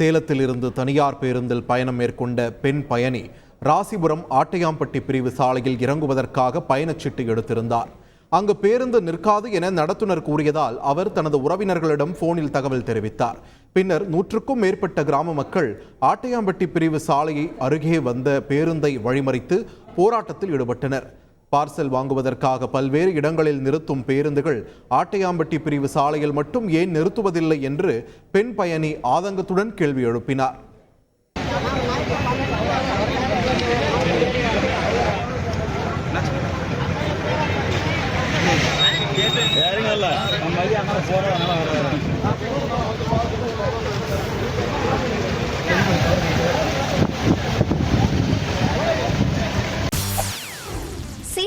சேலத்திலிருந்து தனியார் பேருந்தில் பயணம் மேற்கொண்ட பெண் பயணி ராசிபுரம் ஆட்டையாம்பட்டி பிரிவு சாலையில் இறங்குவதற்காக பயணச்சீட்டு எடுத்திருந்தார். அங்கு பேருந்து நிற்காது என நடத்துனர் கூறியதால் அவர் தனது உறவினர்களிடம் போனில் தகவல் தெரிவித்தார். பின்னர் நூற்றுக்கும் மேற்பட்ட கிராம மக்கள் ஆட்டையாம்பட்டி பிரிவு சாலையை அருகே வந்த பேருந்தை வழிமறித்து போராட்டத்தில் ஈடுபட்டனர். பார்சல் வாங்குவதற்காக பல்வேறு இடங்களில் நிறுத்தும் பேருந்துகள் ஆட்டையாம்பட்டி பிரிவு சாலையில் மட்டும் ஏன் நிறுத்துவதில்லை என்று பெண் பயணி ஆதங்கத்துடன் கேள்வி எழுப்பினார். யாருங்கல்ல